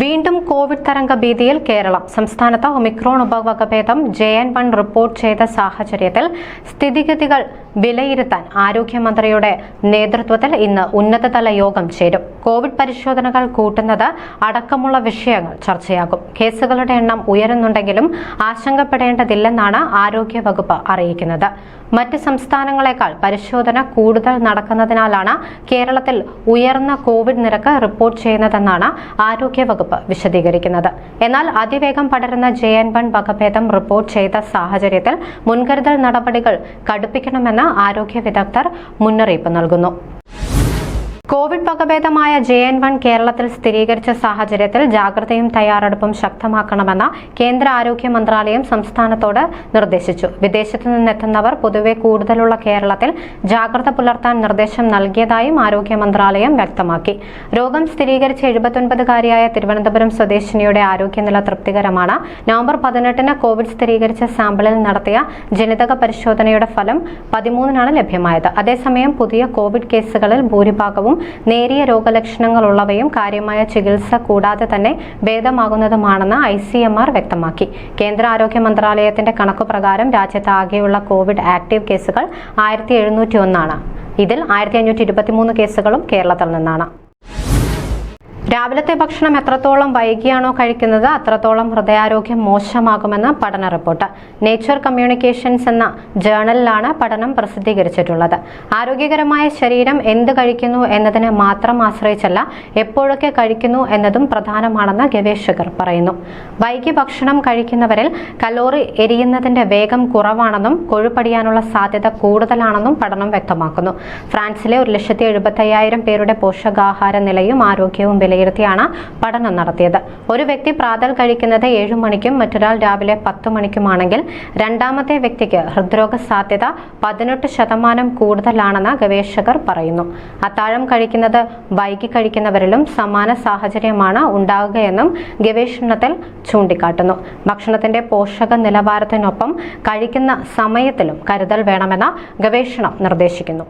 വീണ്ടും കോവിഡ് തരംഗ ഭീതിയിൽ കേരളം. സംസ്ഥാനത്ത് ഒമിക്രോൺ ഉപവകഭേദം ജെ എൻ വൺ റിപ്പോർട്ട് ചെയ്ത സാഹചര്യത്തിൽ സ്ഥിതിഗതികൾ വിലയിരുത്താൻ ആരോഗ്യമന്ത്രിയുടെ നേതൃത്വത്തിൽ ഇന്ന് ഉന്നതതല യോഗം ചേരും. കോവിഡ് പരിശോധനകൾ കൂട്ടുന്നത് അടക്കമുള്ള വിഷയങ്ങൾ ചർച്ചയാകും. കേസുകളുടെ എണ്ണം ഉയരുന്നുണ്ടെങ്കിലും ആശങ്കപ്പെടേണ്ടതില്ലെന്നാണ് ആരോഗ്യവകുപ്പ് അറിയിക്കുന്നത്. മറ്റ് സംസ്ഥാനങ്ങളെക്കാൾ പരിശോധന കൂടുതൽ നടക്കുന്നതിനാലാണ് കേരളത്തിൽ ഉയർന്ന കോവിഡ് നിരക്ക് റിപ്പോർട്ട് ചെയ്യുന്നതെന്നാണ് ആരോഗ്യവകുപ്പ് വിശദീകരിക്കുന്നത്. എന്നാൽ അതിവേഗം പടരുന്ന ജെ എൻ വൺ വകഭേദം റിപ്പോർട്ട് ചെയ്ത സാഹചര്യത്തിൽ മുൻകരുതൽ നടപടികൾ കടുപ്പിക്കണമെന്ന് ആരോഗ്യ വിദഗ്ധർ മുന്നറിയിപ്പ് നൽകുന്നു. കോവിഡ് വകഭേദമായ ജെ എൻ വൺ കേരളത്തിൽ സ്ഥിരീകരിച്ച സാഹചര്യത്തിൽ ജാഗ്രതയും തയ്യാറെടുപ്പും ശക്തമാക്കണമെന്ന് കേന്ദ്ര ആരോഗ്യ മന്ത്രാലയം സംസ്ഥാനത്തോട് നിർദ്ദേശിച്ചു. വിദേശത്തു നിന്നെത്തുന്നവർ പൊതുവെ കൂടുതലുള്ള കേരളത്തിൽ ജാഗ്രത പുലർത്താൻ നിർദ്ദേശം നൽകിയതായും ആരോഗ്യ മന്ത്രാലയം വ്യക്തമാക്കി. രോഗം സ്ഥിരീകരിച്ച എഴുപത്തൊൻപതുകാരിയായ തിരുവനന്തപുരം സ്വദേശിനിയുടെ ആരോഗ്യനില തൃപ്തികരമാണ്. നവംബർ പതിനെട്ടിന് കോവിഡ് സ്ഥിരീകരിച്ച സാമ്പിളിൽ നടത്തിയ ജനിതക പരിശോധനയുടെ ഫലം പതിമൂന്നിനാണ് ലഭ്യമായത്. അതേസമയം പുതിയ കോവിഡ് കേസുകളിൽ ഭൂരിഭാഗവും നേരിയ രോഗലക്ഷണങ്ങളുള്ളവയും കാര്യമായ ചികിത്സ കൂടാതെ തന്നെ ഭേദമാകുന്നതുമാണെന്ന് ഐ സി എം ആർ വ്യക്തമാക്കി. കേന്ദ്ര ആരോഗ്യ മന്ത്രാലയത്തിന്റെ കണക്കുപ്രകാരം രാജ്യത്ത് ആകെയുള്ള കോവിഡ് ആക്ടീവ് കേസുകൾ ആയിരത്തി എഴുന്നൂറ്റി ഒന്നാണ്. ഇതിൽ ആയിരത്തി അഞ്ഞൂറ്റി ഇരുപത്തിമൂന്ന് കേസുകളും കേരളത്തിൽ നിന്നാണ്. രാവിലത്തെ ഭക്ഷണം എത്രത്തോളം വൈകിയാണോ കഴിക്കുന്നത് അത്രത്തോളം ഹൃദയാരോഗ്യം മോശമാകുമെന്ന് പഠന റിപ്പോർട്ട്. നേച്ചർ കമ്മ്യൂണിക്കേഷൻസ് എന്ന ജേണലിലാണ് പഠനം പ്രസിദ്ധീകരിച്ചിട്ടുള്ളത്. ആരോഗ്യകരമായ ശരീരം എന്ത് കഴിക്കുന്നു എന്നതിനെ മാത്രം ആശ്രയിച്ചല്ല എപ്പോഴൊക്കെ കഴിക്കുന്നു എന്നതും പ്രധാനമാണെന്ന് ഗവേഷകർ പറയുന്നു. വൈകി ഭക്ഷണം കഴിക്കുന്നവരിൽ കലോറി എരിയുന്നതിന്റെ വേഗം കുറവാണെന്നും കൊഴുപ്പടിയാനുള്ള സാധ്യത കൂടുതലാണെന്നും പഠനം വ്യക്തമാക്കുന്നു. ഫ്രാൻസിലെ ഒരു ലക്ഷത്തി എഴുപത്തി പേരുടെ പോഷകാഹാര നിലയും ആരോഗ്യവും വിലയിരുത്തിയാണ് പഠനം നടത്തിയത്. ഒരു വ്യക്തി പ്രാതൽ കഴിക്കുന്നത് ഏഴു മണിക്കും മറ്റൊരാൾ രാവിലെ പത്ത് മണിക്കുമാണെങ്കിൽ രണ്ടാമത്തെ വ്യക്തിക്ക് ഹൃദ്രോഗ സാധ്യത പതിനെട്ട് ശതമാനം കൂടുതലാണെന്ന് ഗവേഷകർ പറയുന്നു. അത്താഴം കഴിക്കുന്നത് വൈകി കഴിക്കുന്നവരിലും സമാന സാഹചര്യമാണ് ഉണ്ടാകുകയെന്നും ഗവേഷണത്തിൽ ചൂണ്ടിക്കാട്ടുന്നു. ഭക്ഷണത്തിന്റെ പോഷക നിലവാരത്തിനൊപ്പം കഴിക്കുന്ന സമയത്തിലും കരുതൽ വേണമെന്ന് ഗവേഷണം നിർദ്ദേശിക്കുന്നു.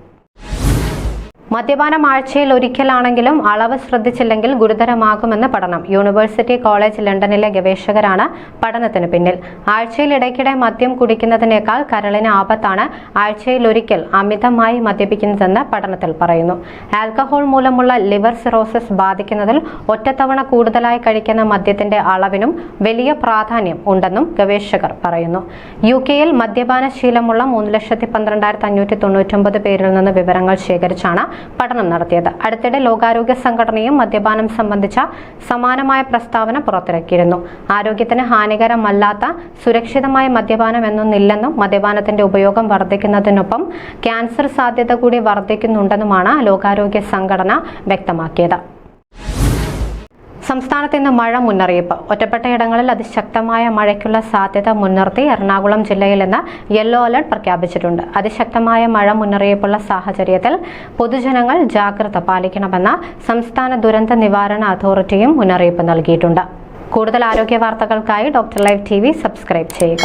മദ്യപാനം ആഴ്ചയിൽ ഒരിക്കലാണെങ്കിലും അളവ് ശ്രദ്ധിച്ചില്ലെങ്കിൽ ഗുരുതരമാകുമെന്ന് പഠനം. യൂണിവേഴ്സിറ്റി കോളേജ് ലണ്ടനിലെ ഗവേഷകരാണ് പഠനത്തിന് പിന്നിൽ. ആഴ്ചയിൽ ഇടയ്ക്കിടെ മദ്യം കുടിക്കുന്നതിനേക്കാൾ കരളിന് ആപത്താണ് ആഴ്ചയിൽ ഒരിക്കൽ അമിതമായി മദ്യപിക്കുന്നതെന്ന് പഠനത്തിൽ പറയുന്നു. ആൽക്കഹോൾ മൂലമുള്ള ലിവർ സിറോസിസ് ബാധിക്കുന്നതിൽ ഒറ്റത്തവണ കൂടുതലായി കഴിക്കുന്ന മദ്യത്തിന്റെ അളവിനും വലിയ പ്രാധാന്യം ഉണ്ടെന്നും ഗവേഷകർ പറയുന്നു. യു കെയിൽ മദ്യപാന ശീലമുള്ള മൂന്ന് ലക്ഷത്തി പന്ത്രണ്ടായിരത്തി അഞ്ഞൂറ്റി തൊണ്ണൂറ്റൊമ്പത് പേരിൽ നിന്ന് വിവരങ്ങൾ ശേഖരിച്ചാണ് പഠനം നടത്തിയത്. അടുത്തിടെ ലോകാരോഗ്യ സംഘടനയും മദ്യപാനം സംബന്ധിച്ച സമാനമായ പ്രസ്താവന പുറത്തിറക്കിയിരുന്നു. ആരോഗ്യത്തിന് ഹാനികരമല്ലാത്ത സുരക്ഷിതമായ മദ്യപാനം എന്നൊന്നില്ലെന്നും മദ്യപാനത്തിന്റെ ഉപയോഗം വർദ്ധിക്കുന്നതിനൊപ്പം ക്യാൻസർ സാധ്യത കൂടി വർദ്ധിക്കുന്നുണ്ടെന്നുമാണ് ലോകാരോഗ്യ സംഘടന വ്യക്തമാക്കിയത്. സംസ്ഥാനത്ത് ഇന്ന് മഴ മുന്നറിയിപ്പ്. ഒറ്റപ്പെട്ടയിടങ്ങളിൽ അതിശക്തമായ മഴയ്ക്കുള്ള സാധ്യത മുൻനിർത്തി എറണാകുളം ജില്ലയിൽ ഇന്ന് യെല്ലോ അലർട്ട് പ്രഖ്യാപിച്ചിട്ടുണ്ട്. അതിശക്തമായ മഴ മുന്നറിയിപ്പുള്ള സാഹചര്യത്തിൽ പൊതുജനങ്ങൾ ജാഗ്രത പാലിക്കണമെന്ന് സംസ്ഥാന ദുരന്ത നിവാരണ അതോറിറ്റിയും മുന്നറിയിപ്പ് നൽകിയിട്ടുണ്ട്. കൂടുതൽ ആരോഗ്യ വാർത്തകൾക്കായി ഡോക്ടർ ലൈവ് ടി സബ്സ്ക്രൈബ് ചെയ്യുക.